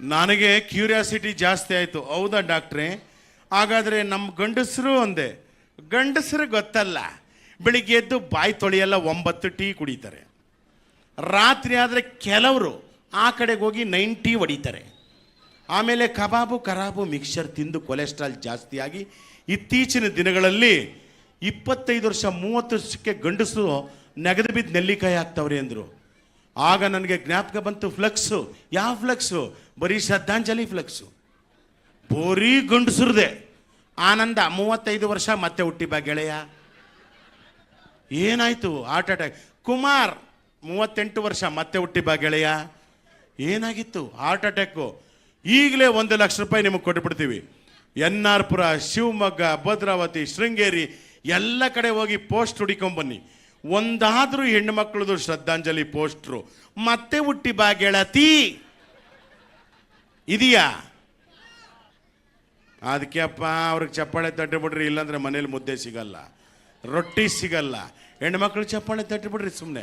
ನನಗೆ ಕ್ಯೂರಿಯಾಸಿಟಿ ಜಾಸ್ತಿ ಆಯಿತು. ಹೌದಾ ಡಾಕ್ಟ್ರೇ? ಹಾಗಾದರೆ ನಮ್ಮ ಗಂಡಸರು ಒಂದೇ. ಗಂಡಸರು ಗೊತ್ತಲ್ಲ. ಬೆಳಿಗ್ಗೆ ಎದ್ದು ಬಾಯಿ ತೊಳೆಯಲ್ಲ ಒಂಬತ್ತು ಟೀ ಕುಡಿತಾರೆ. ರಾತ್ರಿ ಆದರೆ ಕೆಲವರು ಆ ಕಡೆಗೆ ಹೋಗಿ ನೈನ್ ಟೀ ಹೊಡಿತಾರೆ. ಆಮೇಲೆ ಕಬಾಬು, ಕರಾಬು ಮಿಕ್ಸರ್ ತಿಂದು ಕೊಲೆಸ್ಟ್ರಾಲ್ ಜಾಸ್ತಿಯಾಗಿ ಇತ್ತೀಚಿನ ದಿನಗಳಲ್ಲಿ ಇಪ್ಪತ್ತೈದು ವರ್ಷ ಮೂವತ್ತು ವರ್ಷಕ್ಕೆ ಗಂಡಸರು ನೆಗೆದು ಬಿದ್ದು ನೆಲ್ಲಿಕಾಯಿ ಹಾಕ್ತವ್ರೆ ಅಂದರು. ಆಗ ನನಗೆ ಜ್ಞಾಪಕ ಬಂತು ಫ್ಲೆಕ್ಸು. ಯಾವ ಫ್ಲೆಕ್ಸು? ಬರೀ ಶ್ರದ್ಧಾಂಜಲಿ ಫ್ಲಕ್ಸು. ಬೋರಿ ಗಂಡಸ್ರದೆ. ಆನಂದ, ಮೂವತ್ತೈದು ವರ್ಷ ಮತ್ತೆ ಹುಟ್ಟಿ ಬಾ ಗೆಳೆಯ. ಏನಾಯ್ತು? ಹಾರ್ಟ್ ಅಟ್ಯಾಕ್ ಕುಮಾರ್, ಮೂವತ್ತೆಂಟು ವರ್ಷ ಮತ್ತೆ ಹುಟ್ಟಿ ಬಾ ಗೆಳೆಯ. ಏನಾಗಿತ್ತು? ಹಾರ್ಟ್ ಅಟ್ಯಾಕು ಈಗಲೇ ಒಂದು ಲಕ್ಷ ರೂಪಾಯಿ ನಿಮಗೆ ಕೊಟ್ಟುಬಿಡ್ತೀವಿ ಎನ್ ಆರ್ ಪುರ, ಶಿವಮೊಗ್ಗ, ಭದ್ರಾವತಿ, ಶೃಂಗೇರಿ, ಎಲ್ಲ ಕಡೆ ಹೋಗಿ ಪೋಸ್ಟ್ ಹುಡಿಕೊಂಬನ್ನಿ ಒಂದಾದರೂ ಹೆಣ್ಣು ಮಕ್ಕಳದು ಶ್ರದ್ಧಾಂಜಲಿ ಪೋಸ್ಟ್ರು, ಮತ್ತೆ ಹುಟ್ಟಿ ಬಾ ಗೆಳತಿ ಇದೆಯಾ? ಅದಕ್ಕೆ ಅಪ್ಪ, ಅವ್ರಿಗೆ ಚಪ್ಪಾಳೆ ತಟ್ಟಿಬಿಡ್ರಿ, ಇಲ್ಲಾಂದ್ರೆ ಮನೇಲಿ ಮುದ್ದೆ ಸಿಗಲ್ಲ. ರೊಟ್ಟಿ ಸಿಗಲ್ಲ. ಹೆಣ್ಮಕ್ಳು ಚಪ್ಪಾಳೆ ತಟ್ಟಿಬಿಡ್ರಿ ಸುಮ್ಮನೆ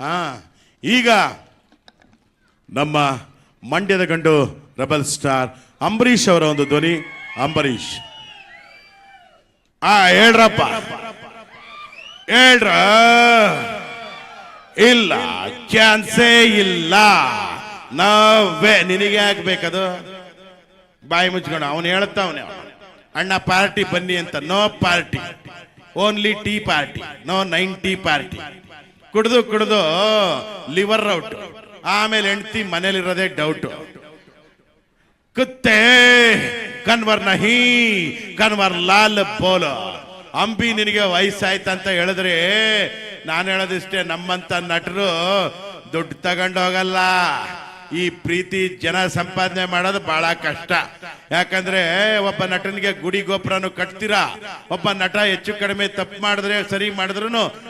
ಹಾ, ಈಗ ನಮ್ಮ ಮಂಡ್ಯದ ಗಂಡು ರಬಲ್ ಸ್ಟಾರ್ ಅಂಬರೀಶ್ ಅವರ ಒಂದು ಧ್ವನಿ, ಅಂಬರೀಷ್. ಆ, ಹೇಳ್ರಪ್ಪ. ಹೇಳ್ರ? ಇಲ್ಲ ಕ್ಯಾನ್ಸೇ ಇಲ್ಲ. ನಾವೇ, ನಿನಗೆ ಯಾಕೆ ಬೇಕದು? ಬಾಯಿ ಮುಚ್ಕೊಂಡು, ಅವನು ಹೇಳ್ತಾವನೆ. ಅಣ್ಣ, ಪಾರ್ಟಿ ಬನ್ನಿ ಅಂತ. No party. Only tea party no ninety party ಕುಡ್ದು ಕುಡ್ದು ಲಿವರ್ ಔಟ್ ಆಮೇಲೆ ಹೆಂಡತಿ ಮನೇಲಿರೋದೇ ಡೌಟ್ ಕುತ್ತೆ ಕನ್ವರ್ ನಹಿ ಕನ್ವರ್ ಲಾಲ್ ಬೋಲೋ. ಅಂಬಿ, ನಿನಗೆ ವಯಸ್ಸಾಯ್ತಂತ ಹೇಳಿದ್ರೆ ನಾನು ಹೇಳೋದಿಷ್ಟೇ, ನಮ್ಮಂತ ನಟರು ದುಡ್ಡು ತಗೊಂಡು ಹೋಗಲ್ಲ. ಈ ಪ್ರೀತಿ ಜನ ಸಂಪಾದನೆ ಮಾಡೋದು ಬಹಳ ಕಷ್ಟ. ಯಾಕಂದ್ರೆ ಒಬ್ಬ ನಟನಿಗೆ ಗುಡಿ ಗೋಪುರನು ಕಟ್ತೀರಾ, ಒಬ್ಬ ನಟ ಹೆಚ್ಚು ಕಡಿಮೆ ತಪ್ಪು ಮಾಡಿದ್ರೆ, ಸರಿ ಮಾಡಿದ್ರು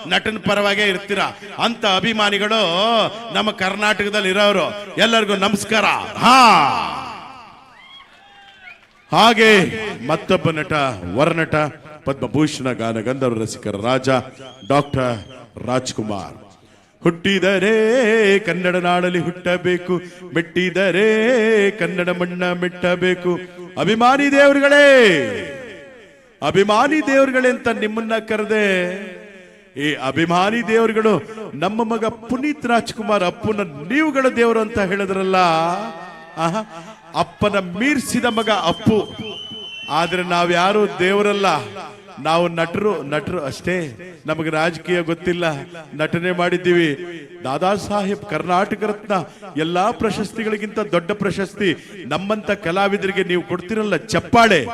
ನಟನ ಪರವಾಗೇ ಇರ್ತೀರಾ. ಅಂತ ಅಭಿಮಾನಿಗಳು ನಮ್ಮ ಕರ್ನಾಟಕದಲ್ಲಿ ಇರೋರು, ಎಲ್ಲರಿಗೂ ನಮಸ್ಕಾರ. ಹಾ. ಹಾಗೆ ಮತ್ತೊಬ್ಬ ನಟ, ವರನಟ. ಪದ್ಮಭೂಷಣ ಗಾನ ಗಂಧರ್ವ ರಸಿಕರ ರಾಜ ಡಾಕ್ಟರ್ ರಾಜ್ಕುಮಾರ್. ಹುಟ್ಟಿದರೆ ಕನ್ನಡ ನಾಡಲ್ಲಿ ಹುಟ್ಟಬೇಕು, ಮೆಟ್ಟಿದರೆ ಕನ್ನಡ ಮಣ್ಣ ಮೆಟ್ಟಬೇಕು. ಅಭಿಮಾನಿ ದೇವರುಗಳೇ ಅಭಿಮಾನಿ ದೇವರುಗಳೇ ಅಂತ ನಿಮ್ಮನ್ನ ಕರೆದೆ. ಈ ಅಭಿಮಾನಿ ದೇವರುಗಳು ನಮ್ಮ ಮಗ ಪುನೀತ್ ರಾಜ್ಕುಮಾರ್ ಅಪ್ಪನ ನೀವುಗಳ ದೇವರು ಅಂತ ಹೇಳಿದ್ರಲ್ಲ. ಅಪ್ಪನ ಮೀರ್ಸಿದ ಮಗ ಅಪ್ಪು. ಆದ್ರೆ ನಾವ್ಯಾರು ದೇವರಲ್ಲ. ನಾವು ನಟರು ನಟರು ಅಷ್ಟೇ. ನಮಗೆ ರಾಜಕೀಯ ಗೊತ್ತಿಲ್ಲ. ನಟನೆ ಮಾಡಿದ್ದೀವಿ. ದಾದಾ ಸಾಹೇಬ್, ಕರ್ನಾಟಕ ರತ್ನ, ಎಲ್ಲಾ ಪ್ರಶಸ್ತಿಗಳಿಗಿಂತ ದೊಡ್ಡ ಪ್ರಶಸ್ತಿ. ನಮ್ಮಂತ ಕಲಾವಿದರಿಗೆ ನೀವು ಕೊಡ್ತಿರಲ್ಲ ಚಪ್ಪಾಳೆ.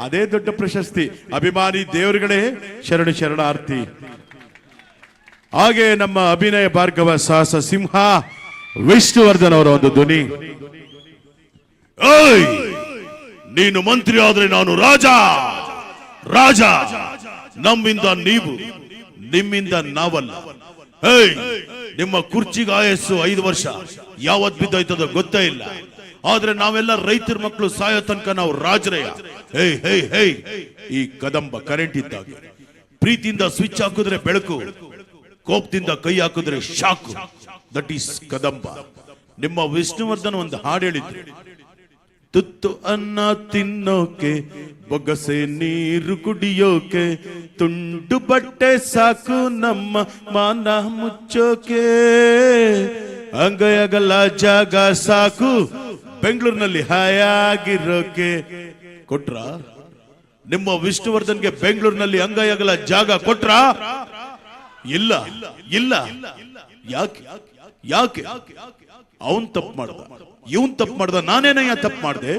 ಅದೇ ದೊಡ್ಡ ಪ್ರಶಸ್ತಿ. ಅಭಿಮಾನಿ ದೇವರುಗಳೇ, ಶರಣು ಶರಣಾರ್ಥಿ. ಹಾಗೆ ನಮ್ಮ ಅಭಿನಯ ಭಾರ್ಗವ ಸಾಹಸ ಸಿಂಹ, ವಿಷ್ಣುವರ್ಧನ್ ಅವರ ಒಂದು ಧ್ವನಿ. ನೀನು ಮಂತ್ರಿ ಆದ್ರೆ ನಾನು ರಾಜ. ರಾಜ, ನಮ್ಮಿಂದ ನೀವು, ನಿಮ್ಮಿಂದ ನಾವಲ್ಲ. ನಿಮ್ಮ ಕುರ್ಚಿಗೆ ಆಯಸ್ಸು ಐದು ವರ್ಷ. ಯಾವತ್ ಬಿದ್ದೋಯ್ತದೋ ಗೊತ್ತೇ ಇಲ್ಲ. ಆದ್ರೆ ನಾವೆಲ್ಲ ರೈತರ ಮಕ್ಕಳು ಸಾಯೋ ತನಕ ನಾವು ರಾಜರಯ್ಯ ಹೇ ಹೇ ಹೇ ಈ ಕದಂಬ ಕರೆಂಟ್ ಇದ್ದಾಗ. ಪ್ರೀತಿಯಿಂದ ಸ್ವಿಚ್ ಹಾಕಿದ್ರೆ ಬೆಳಕು, ಕೋಪದಿಂದ ಕೈ ಹಾಕಿದ್ರೆ ಶಾಕು. That is Kadamba. ನಿಮ್ಮ ವಿಷ್ಣುವರ್ಧನ್ ಒಂದು ಹಾಡು ಹೇಳಿದ್ರು. ತುತ್ತು ಅನ್ನ ತಿನ್ನೋಕೆ, ಬೊಗಸೆ ನೀರು ಕುಡಿಯೋಕೆ, ತುಂಡು ಬಟ್ಟೆ ಸಾಕು ನಮ್ಮ ಮಾನ ಮುಚ್ಚೋಕೆ. ಅಂಗಯಗಲ ಜಾಗ ಸಾಕು, ಬೆಂಗಳೂರಿನಲ್ಲಿ ಹಾಯಾಗಿರೋಕೆ. ಕೊಟ್ರ? ನಿಮ್ಮ ವಿಷ್ಣುವರ್ಧನ್ಗೆ ಬೆಂಗಳೂರಿನಲ್ಲಿ ಅಂಗೈಯಗಲ ಜಾಗ ಕೊಟ್ರ? ಇಲ್ಲ ಇಲ್ಲ. ಯಾಕೆ? ಯಾಕೆ? ಅವನ್ ತಪ್ಪು ಮಾಡ್ದ. ಇವನ್ ತಪ್ಪು ಮಾಡ್ದ ನಾನೇನಯ್ಯ ತಪ್ಪು ಮಾಡ್ದೆ?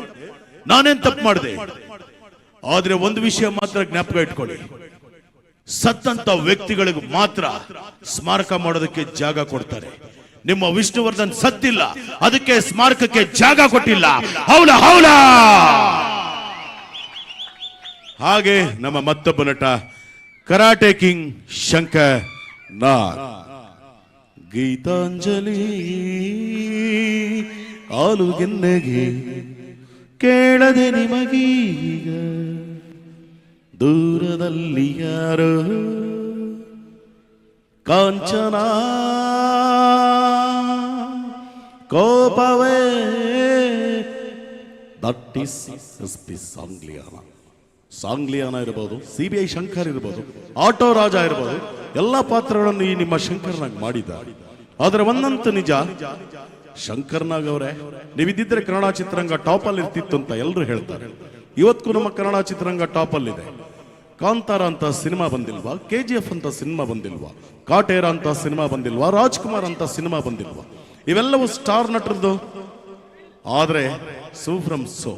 ನಾನೇನ್ ತಪ್ಪು ಮಾಡ್ದೆ? ಆದ್ರೆ ಒಂದು ವಿಷಯ ಮಾತ್ರ ಜ್ಞಾಪಕ ಇಟ್ಕೊಳ್ಳಿ. ಸತ್ತಂತ ವ್ಯಕ್ತಿಗಳಿಗೆ ಮಾತ್ರ ಸ್ಮಾರಕ ಮಾಡೋದಕ್ಕೆ ಜಾಗ ಕೊಡ್ತಾರೆ. ನಿಮ್ಮ ವಿಷ್ಣುವರ್ಧನ್ ಸತ್ತಿಲ್ಲ, ಅದಕ್ಕೆ ಸ್ಮಾರಕಕ್ಕೆ ಜಾಗ ಕೊಟ್ಟಿಲ್ಲ. ಹೌಲ ಹೌಲ ಹಾಗೆ ನಮ್ಮ ಮತ್ತೊಬ್ಬ ನಟ, ಕರಾಟೆ ಕಿಂಗ್ ಶಂಕರ್ ನಾಗ್ ಗೀತಾಂಜಲಿ ಆಲುಗೆನ್ನೆಗೆ ಕೇಳದೆ ನಿಮಗೀಗ ದೂರದಲ್ಲಿ ಯಾರೋ? ಕಾಂಚನ, ಕೋಪವೇ that is S P Sangliana. Sangliana ಇರ್ಬೋದು, ಸಿ ಬಿ ಐ ಶಂಕರ್ ಇರ್ಬೋದು, ಆಟೋ ರಾಜ ಇರ್ಬೋದು ಎಲ್ಲ ಪಾತ್ರಗಳನ್ನು ಈ ನಿಮ್ಮ ಶಂಕರ್ನಾಗ್ ಮಾಡಿದ. ಆದ್ರೆ ಒಂದಂತ ನಿಜ, ಶಂಕರ್ನಾಗ್ ಅವರೇ, ನೀವಿದ್ದಿದ್ರೆ ಕನ್ನಡ ಚಿತ್ರರಂಗ ಟಾಪ್ ಅಲ್ಲಿ ಇರ್ತಿತ್ತು ಅಂತ ಎಲ್ಲರೂ ಹೇಳ್ತಾರೆ. ಇವತ್ತಿಗೂ ನಮ್ಮ ಕನ್ನಡ ಚಿತ್ರರಂಗ ಟಾಪ್ ಅಲ್ಲಿದೆ ಕಾಂತಾರ ಅಂತ ಸಿನಿಮಾ ಬಂದಿಲ್ವಾ, ಕೆ ಜಿ ಎಫ್ ಅಂತ ಸಿನಿಮಾ ಬಂದಿಲ್ವಾ, ಕಾಟೇರ ಅಂತ ಸಿನಿಮಾ ಬಂದಿಲ್ವಾ, ರಾಜ್ಕುಮಾರ್ ಅಂತ ಸಿನಿಮಾ ಬಂದಿಲ್ವಾ, ಇವೆಲ್ಲವೂ ಸ್ಟಾರ್ ನಟರದು ಆದ್ರೆ ಸೂ ಸೋ,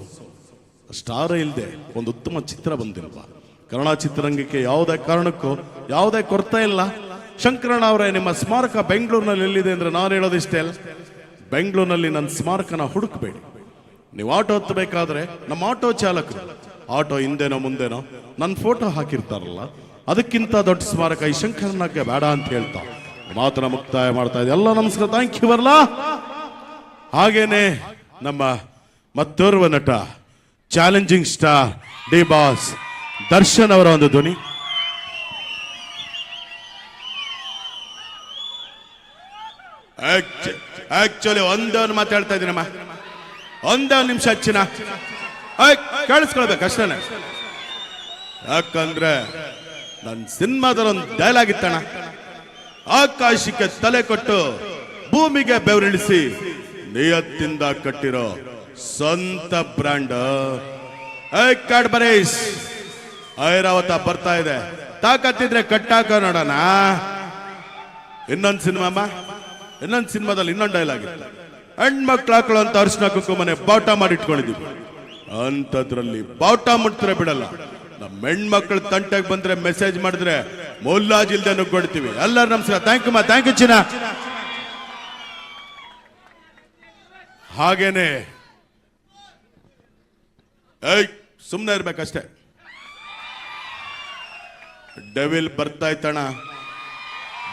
ಸ್ಟಾರ್ ಇಲ್ಲದೆ ಒಂದು ಉತ್ತಮ ಚಿತ್ರ ಬಂದಿಲ್ವಾ. ಕನ್ನಡ ಚಿತ್ರರಂಗಕ್ಕೆ ಯಾವುದೇ ಕಾರಣಕ್ಕೂ ಯಾವುದೇ ಕೊರತೆ ಇಲ್ಲ. ಶಂಕರಣ್ಣ ಅವರೇ, ನಿಮ್ಮ ಸ್ಮಾರಕ ಬೆಂಗಳೂರಿನಲ್ಲಿ ಎಲ್ಲಿದೆ ಅಂದ್ರೆ ನಾನು ಹೇಳೋದಿಷ್ಟೇ ಅಲ್ಲ. ಬೆಂಗಳೂರಿನಲ್ಲಿ ನನ್ನ ಸ್ಮಾರಕನ ಹುಡುಕ್ಬೇಡಿ. ನೀವು ಆಟೋ ಹತ್ತಬೇಕಾದ್ರೆ ನಮ್ಮ ಆಟೋ ಚಾಲಕರು, ಆಟೋ ಹಿಂದೆನೋ ಮುಂದೆನೋ ನನ್ನ ಫೋಟೋ ಹಾಕಿರ್ತಾರಲ್ಲ, ಅದಕ್ಕಿಂತ ದೊಡ್ಡ ಸ್ಮಾರಕ ಈ ಶಂಕರಣ್ಣಗೆ ಬೇಡ ಅಂತ ಹೇಳ್ತಾ ಮಾತ್ರ ಮುಕ್ತಾಯ ಮಾಡ್ತಾ ಇದೆ ಎಲ್ಲ ನಮಸ್ಕಾರ ಥ್ಯಾಂಕ್ ಯು ಬರಲ್ಲ ಹಾಗೇನೆ ನಮ್ಮ ಮತ್ತೋರ್ವ ನಟ challenging star D boss Darshan ಅವರ ಒಂದು ಧ್ವನಿ. ಆಕ್ಚುಲಿ ಒಂದೊಂದು ಒಂದು ಮಾತಾಡ್ತಾ ಇದ್ದೀನಮ್ಮ. ಒಂದೊಂದು ಒಂದು ನಿಮಿಷ ಹಚ್ಚಿನ. ಕೇಳಿಸ್ಕೊಳ್ಬೇಕು ಅಷ್ಟೇನೆ. ಯಾಕಂದ್ರೆ ನನ್ನ ಸಿನಿಮಾದಲ್ಲಿ ಒಂದು ಡೈಲಾಗ್ ಇತ್ತಣ್ಣ. ಆಕಾಶಕ್ಕೆ ತಲೆ ಕೊಟ್ಟು ಭೂಮಿಗೆ ಬೆವರಿಳಿಸಿ ನಿಯತ್ತಿಂದ ಕಟ್ಟಿರೋ ಸ್ವಂತ ಬ್ರ್ಯಾಂಡ್. ಬರೀಸ್. ಐರಾವತ ಬರ್ತಾ ಇದೆ. ತಾಕತ್ತಿದ್ರೆ ಕಟ್ಟಾಕ ನೋಡೋಣ. ಇನ್ನೊಂದು ಸಿನಿಮಾ ಇನ್ನೊಂದು ಸಿನಿಮಾದಲ್ಲಿ ಇನ್ನೊಂದು ಡೈಲಾಗ್ ಹೆಣ್ ಹೆಣ್ಮಕ್ಳು ಹಾಕೊಳ್ಳೋ ಅಂತ ಅರ್ಶನ ಕುಂಕುಮನೆ ಮಾಡಿ ಇಟ್ಕೊಂಡಿದ್ವಿ ಅಂಥದ್ರಲ್ಲಿ ಬಾಟ ಮುಟ್ತಾರೆ ಬಿಡಲ್ಲ. ನಮ್ಮ ಹೆಣ್ಮಕ್ಳು ತಂಟೆಗೆ ಬಂದ್ರೆ ಮೆಸೇಜ್ ಮಾಡಿದ್ರೆ ಮೊಲ್ಲಾಜಿಲ್ದೆ ನುಗ್ಗೊಡ್ತೀವಿ ಎಲ್ಲರೂ ನಮಸ್ಕಾರ. ಥ್ಯಾಂಕ್ ಯು ಮಾ ಥ್ಯಾಂಕ್ ಯು ಚಿನ್ನ. ಹಾಗೇನೆ ಸುಮ್ಮನೆ ಇರ್ಬೇಕಷ್ಟೇ. ಡೆವಿಲ್ ಬರ್ತಾ ಇತ್ತಣ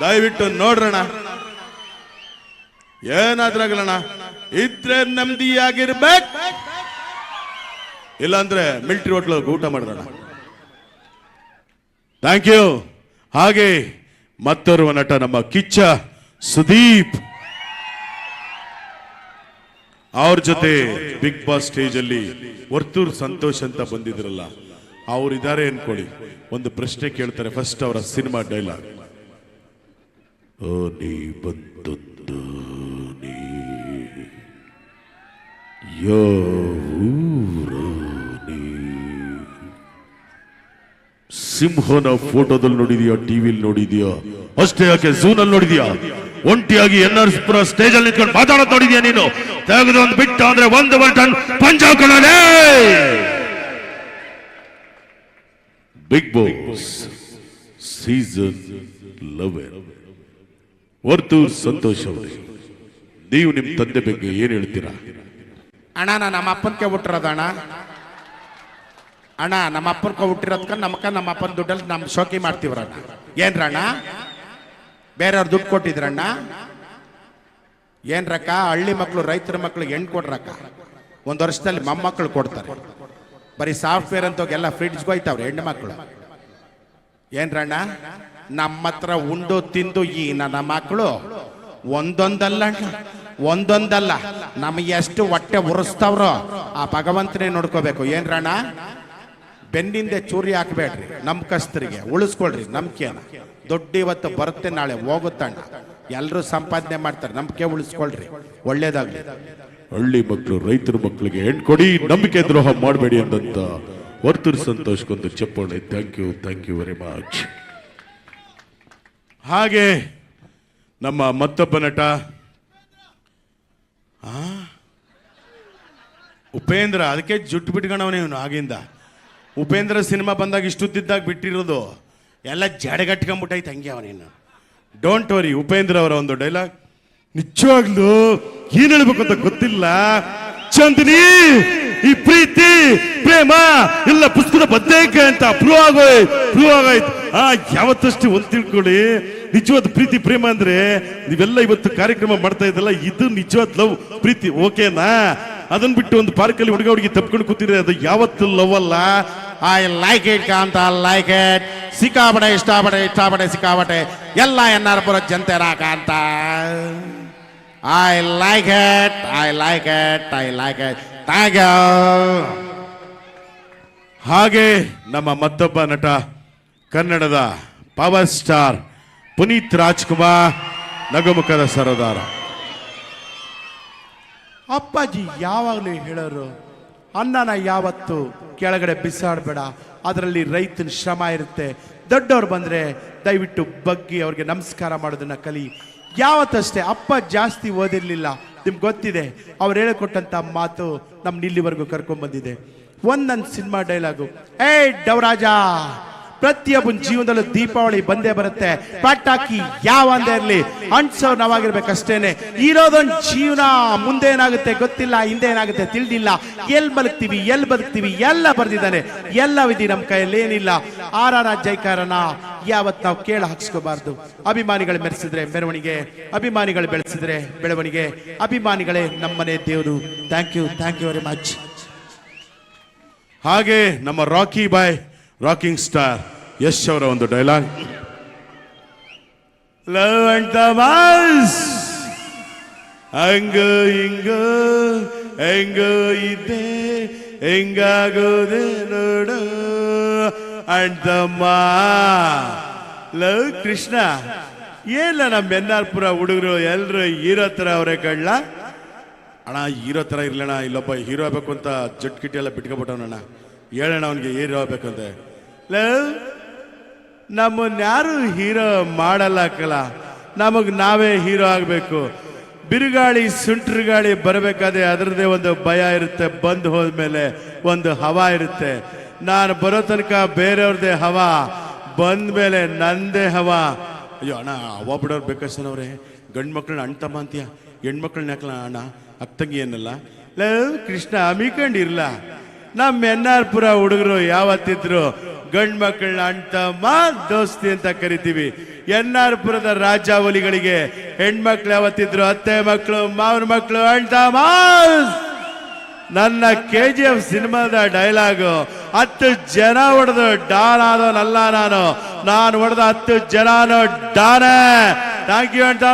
ದಯವಿಟ್ಟು ನೋಡ್ರಣ ಏನಾದ್ರಾಗಲಣ ಇದ್ರೆ ನೆಮ್ಮದಿಯಾಗಿರ್ಬೇಕು. ಇಲ್ಲಾಂದ್ರೆ ಮಿಲ್ಟ್ರಿ ಹೋಟ್ಲ್ ಊಟ ಮಾಡ್ರಣ ಥ್ಯಾಂಕ್ ಯು ಹಾಗೆ ಮತ್ತೋರ್ವ ನಟ ನಮ್ಮ ಕಿಚ್ಚ ಸುದೀಪ್. ಅವ್ರ ಜೊತೆ ಬಿಗ್ ಬಾಸ್ ಸ್ಟೇಜ್ ಅಲ್ಲಿ ವರ್ತೂರ್ ಸಂತೋಷ್ ಅಂತ ಬಂದಿದ್ರಲ್ಲ. ಅವ್ರು ಇದಾರೆ ಅನ್ಕೊಳ್ಳಿ. ಒಂದು ಪ್ರಶ್ನೆ ಕೇಳ್ತಾರೆ ಫಸ್ಟ್ ಅವರ ಸಿನಿಮಾ ಡೈಲಾಗ್ ಓ, ನೀ ಬಂದೊಂದು ನೀ. ಯೋ ಸಿಂಹನ ಫೋಟೋದಲ್ಲಿ ನೋಡಿದ್ಯಾ, ಟಿವಿಲಿ ನೋಡಿದ್ಯಾ? ಅಷ್ಟೇ ಯಾಕೆ ಝೂನ್ ಅಲ್ಲಿ ನೋಡಿದ್ಯಾ? ಒಂಟಿಯಾಗಿ ಎನ್ ಆರ್ ಪುರ ಸ್ಟೇಜ್ ಅಲ್ಲಿ ನಿಂತ್ಕೊಂಡು ಮಾತಾಡೋದು ನೋಡಿದ್ಯಾ ನೀನು? ತೆಗೆದು ಒಂದು ಬಿಟ್ಟು ಅಂದ್ರೆ ಒಂದು button, Punjab ಕಣಲೇ big boss season eleven Varthur Santhosh ಅವರೇ, ನೀವು ನಿಮ್ಮ ತಂದೆ ಬಗ್ಗೆ ಏನು ಹೇಳ್ತೀರಾ? ಅಣ್ಣ ನಾನು ನಮ್ಮ ಅಪ್ಪನ ಹುಟ್ಟಿರೋದು ಅಣ್ಣ. ಅಣ್ಣ, ನಮ್ಮ ಅಪ್ಪನ ಹುಟ್ಟಿರೋದ್ಕ ನಮ್ಕ ನಮ್ಮ ಅಪ್ಪನ ದುಡ್ಡಲ್ಲಿ ನಮ್ಮ ಶೋಕಿ ಮಾಡ್ತೀವ್ರಣ್ಣ ಏನ್ರಣ್ಣ ಬೇರೆಯವ್ರು ದುಡ್ಡು ಕೊಟ್ಟಿದ್ರಣ್ಣ ಏನ್ರಕ್ಕ? ಹಳ್ಳಿ ಮಕ್ಕಳು ರೈತರ ಮಕ್ಕಳು ಹೆಣ್ಣು ಕೊಡ್ರಕ್ಕ. ಒಂದು ವರ್ಷದಲ್ಲಿ ಮೊಮ್ಮಕ್ಕಳು ಕೊಡ್ತಾರೆ. ಬರೀ ಸಾಫ್ಟ್ವೇರ್ ಅಂತ ಹೋಗಿ ಎಲ್ಲ ಫ್ರಿಡ್ಜ್ಗೆ ಹೋಯ್ತಾವ್ರೆ ಹೆಣ್ಣು ಮಕ್ಕಳು. ಏನ್ರಣ್ಣ ನಮ್ಮ ಹತ್ರ ಉಂಡು ತಿಂದು ಈ ನನ್ನ ಮಕ್ಕಳು. ಒಂದೊಂದಲ್ಲ ಅಣ್ಣ, ಒಂದೊಂದಲ್ಲ. ನಮಗೆ ಎಷ್ಟು ಹೊಟ್ಟೆ ಉರಿಸ್ತಾವ್ರೋ ಆ ಭಗವಂತನೇ ನೋಡ್ಕೋಬೇಕು. ಏನ್ರಣ್ಣ ಬೆನ್ನಿಂದೆ ಚೂರಿ ಹಾಕ್ಬೇಡ್ರಿ ಕಸ್ತರಿಗೆ. ಉಳಿಸ್ಕೊಳ್ರಿ ನಂಬಿಕೆನ. ದೊಡ್ಡ ಇವತ್ತು ಬರುತ್ತೆ ನಾಳೆ ಹೋಗುತ್ತಣ್ಣ. ಎಲ್ಲರೂ ಸಂಪಾದನೆ ಮಾಡ್ತಾರೆ, ನಂಬಿಕೆ ಉಳಿಸ್ಕೊಳ್ರಿ, ಒಳ್ಳೇದಾಗ್ಲಿ. ಹಳ್ಳಿ ಮಕ್ಕಳು ರೈತರ ಮಕ್ಕಳಿಗೆ ಹೆಣ್ಣು ಕೊಡಿ, ನಂಬಿಕೆ ದ್ರೋಹ ಮಾಡಬೇಡಿ ಅಂದಂತ ವರ್ತೂರ್ ಸಂತೋಷ್ಗೊಂದು ಚಪ್ಪಾಳೆ. Thank you thank you very much ಹಾಗೆ ನಮ್ಮ ಮತ್ತೊಬ್ಬ ನಟ ಉಪೇಂದ್ರ, ಅದಕ್ಕೆ ಜುಟ್ಟು ಬಿಟ್ಕೊಂಡವನೇ ಇವನು ಆಗಿಂದ. ಉಪೇಂದ್ರ ಸಿನಿಮಾ ಬಂದಾಗ ಇಷ್ಟುದ್ದಿದ್ದಾಗ ಬಿಟ್ಟಿರೋದು, ಎಲ್ಲ ಜಡಗಟ್ಕೊಂಡ್ಬಿಟ್ಟೈತೆ ಹಂಗೆ ಅವನೇನು ಡೋಂಟ್ ವರಿ ಉಪೇಂದ್ರ ಅವರ ಒಂದು ಡೈಲಾಗ್ ನಿಜವಾಗ್ಲು ಏನ್ ಹೇಳ್ಬೇಕು ಅಂತ ಗೊತ್ತಿಲ್ಲ. ಚಂದಿನಿ, ಈ ಪ್ರೀತಿ, ಪ್ರೇಮ ಇಲ್ಲ ಪುಸ್ತಕದ ಬದ್ದೈಕೆ ಅಂತ ಪ್ರೂವ್ ಆಗೋಯ್ ಪ್ರೂವ್ ಆಗೋಯ್ತು. ಆ, ಯಾವತ್ತಷ್ಟು ಒಂದು ತಿಳ್ಕೊಳ್ಳಿ. ನಿಜವಾದ ಪ್ರೀತಿ, ಪ್ರೇಮ ಅಂದ್ರೆ ನೀವೆಲ್ಲ ಇವತ್ತು ಕಾರ್ಯಕ್ರಮ ಮಾಡ್ತಾ ಇದ್ದಲ್ಲ ಇದು ನಿಜವಾದ ಲವ್ ಪ್ರೀತಿ ಓಕೆನಾ ಅದನ್ನ ಬಿಟ್ಟು ಒಂದು ಪಾರ್ಕಲ್ಲಿ ಹುಡುಗ ಹುಡುಗಿ ತಪ್ಕೊಂಡು ಕೂತಿದ್ರೆ ಅದು ಯಾವತ್ತು ಲವ್ ಅಲ್ಲ. ಐ ಲೈಕ್ ಇಟ್ ಕಾಂತ ಲೈಕ್ ಇಟ್ ಸಿಕ್ಕಾಪಡೆ, ಇಷ್ಟಪಡೆ ಇಷ್ಟಪಡೆ, ಸಿಕ್ಕಾಪಡೆ. ಎಲ್ಲ ಎನ್ ಆರ್ ಪುರ ಜನತೆ ಅಂತ. I like it I like it I like it thank you. ಹಾಗೆ ನಮ್ಮ ಮತ್ತೊಬ್ಬ ನಟ ಕನ್ನಡದ ಪವರ್ ಸ್ಟಾರ್ ಪುನೀತ್ ರಾಜ್ಕುಮಾರ್ ನಗುಮುಖದ ಸರದಾರ. ಅಪ್ಪಾಜಿ ಯಾವಾಗಲೂ ಹೇಳೋರು ಅನ್ನನ ಯಾವತ್ತು ಕೆಳಗಡೆ ಬಿಸಾಡಬೇಡ ಅದರಲ್ಲಿ ರೈತನ ಶ್ರಮ ಇರುತ್ತೆ ದೊಡ್ಡವ್ರು ಬಂದರೆ ದಯವಿಟ್ಟು ಬಗ್ಗಿ ಅವ್ರಿಗೆ ನಮಸ್ಕಾರ ಮಾಡೋದನ್ನ ಕಲಿ. ಯಾವತ್ತಷ್ಟೇ ಅಪ್ಪ ಜಾಸ್ತಿ ಓದಿರ್ಲಿಲ್ಲ, ನಿಮ್ಗೆ ಗೊತ್ತಿದೆ, ಅವ್ರು ಹೇಳಿಕೊಟ್ಟಂಥ ಮಾತು ನಮ್ಮ ಇಲ್ಲಿವರೆಗೂ ಕರ್ಕೊಂಡ್ ಬಂದಿದೆ ಒಂದೊಂದು ಸಿನಿಮಾ ಡೈಲಾಗು ಏ ಡವರಾಜ! ಪ್ರತಿಯೊಬ್ಬನ ಜೀವನದಲ್ಲೂ ದೀಪಾವಳಿ ಬಂದೇ ಬರುತ್ತೆ. ಪಟಾಕಿ ಯಾವ ಅಂದೇ ಇರಲಿ ಅಂಟ್ಸೋ ನಾವಾಗಿರ್ಬೇಕಷ್ಟೇನೆ ಇರೋದೊಂದು ಜೀವನ ಮುಂದೆ ಏನಾಗುತ್ತೆ ಗೊತ್ತಿಲ್ಲ, ಹಿಂದೆ ಏನಾಗುತ್ತೆ ತಿಳಿದಿಲ್ಲ. ಎಲ್ಲಿ ಬದುಕ್ತೀವಿ ಎಲ್ಲಿ ಬದುಕ್ತೀವಿ, ಎಲ್ಲ ಬರ್ದಿದ್ದಾನೆ. ಎಲ್ಲ ವಿಧಿ ನಮ್ಮ ಕೈಯಲ್ಲಿ ಏನಿಲ್ಲ. ಆರ ಜೈಕಾರನ ಯಾವತ್ ನಾವು ಕೇಳ ಹಾಕ್ಸ್ಕೋಬಾರ್ದು. ಅಭಿಮಾನಿಗಳು ಮೆರೆಸಿದ್ರೆ ಮೆರವಣಿಗೆ, ಅಭಿಮಾನಿಗಳು ಬೆಳೆಸಿದ್ರೆ ಬೆಳವಣಿಗೆ, ಅಭಿಮಾನಿಗಳೇ ನಮ್ಮನೆ ದೇವರು. Thank you thank you very much ಹಾಗೆ ನಮ್ಮ Rocky Bhai, rocking star. Yash ಅವರ ಒಂದು ಡೈಲಾಗ್ ಲವ್ ಅಂಡ್ ಮಾಸ್ ಹಂಗ ಹಿಂಗ ಹೆಂಗ ಇದೆ, ಹೆಂಗಾಗೋದೆ ನೋಡು. ಅಂಡ್ ಲವ್ ಕೃಷ್ಣ ಏನ ನಮ್ಮ ಬೆನ್ನಾರ್ಪುರ ಹುಡುಗರು ಎಲ್ಲರೂ ಹೀರೋ ಥರ ಅವರೇ ಕಳ್ಳ ಅಣ್ಣ, ಹೀರೋ ಥರ ಇರ್ಲಣ್ಣ, ಇಲ್ಲೊಬ್ಬ ಹೀರೋ ಆಗ್ಬೇಕು ಅಂತ ಜಟ್ ಕಿಟ್ಟಿ ಎಲ್ಲ ಬಿಟ್ಕೊಬಿಟ್ಟವನಣ್ಣ. ಹೇಳೋಣ ಅವನಿಗೆ ಹೀರೋ ಆಗ್ಬೇಕಂತೆ ಲವ್ ನಮ್ಮನ್ನ ಯಾರು ಹೀರೋ ಮಾಡಲ್ಲ ನಮಗ್ ನಾವೇ ಹೀರೋ ಆಗಬೇಕು. ಬಿರುಗಾಳಿ ಸುಂಟ್ರು ಗಾಳಿ ಬರಬೇಕಾದ್ರೆ ಅದರದೇ ಒಂದು ಭಯ ಇರುತ್ತೆ. ಬಂದು ಹೋದ್ಮೇಲೆ ಒಂದು ಹವಾ ಇರುತ್ತೆ. ನಾನು ಬರೋ ತನಕ ಬೇರೆಯವ್ರದ್ದೇ ಹವಾ. ಬಂದ ಮೇಲೆ ನಂದೇ ಹವಾ. ಅಯ್ಯೋ ಅಣ್ಣ, ಹವಾ ಬಿಡೋರು ಬೇಕಷ್ಟನವ್ರೆ ಗಂಡು ಮಕ್ಳನ್ನ ಅಣ್ತಮ್ಮ ಅಂತೀಯ? ಹೆಣ್ಮಕ್ಳನ್ನ ಯಾಕಲ್ಲ ಅಣ್ಣ? ಅಕ್ತಂಗಿ ಏನಲ್ಲ ಲವ್ ಕೃಷ್ಣ ಅಮಿಕೊಂಡಿರಲ್ಲ ನಮ್ಮ ಎನ್ ಆರ್ ಪುರ ಹುಡುಗರು ಯಾವತ್ತಿದ್ರು ಗಂಡ್ ಮಕ್ಕಳನ್ನ ಅಣ್ತಮ್ಮ ದೋಸ್ತಿ ಅಂತ ಕರಿತೀವಿ. ಎನ್ ಆರ್ ಪುರದ ರಾಜಾವಲಿಗಳಿಗೆ ಹೆಣ್ಮಕ್ಳು ಯಾವತ್ತಿದ್ರು ಅತ್ತೆ ಮಕ್ಕಳು ಮಾವನ ಮಕ್ಕಳು ಮಾಸ್ ನನ್ನ ಕೆ ಜಿ ಎಫ್ ಸಿನಿಮಾದ ಡೈಲಾಗು, ಹತ್ತು ಜನ ಹೊಡೆದು ಡಾನ್ ಆದವನಲ್ಲ ನಾನು. ನಾನು ಹೊಡೆದ ಹತ್ತು ಜನನು ಡಾನೆ. ಥ್ಯಾಂಕ್ ಯು ಅಂತ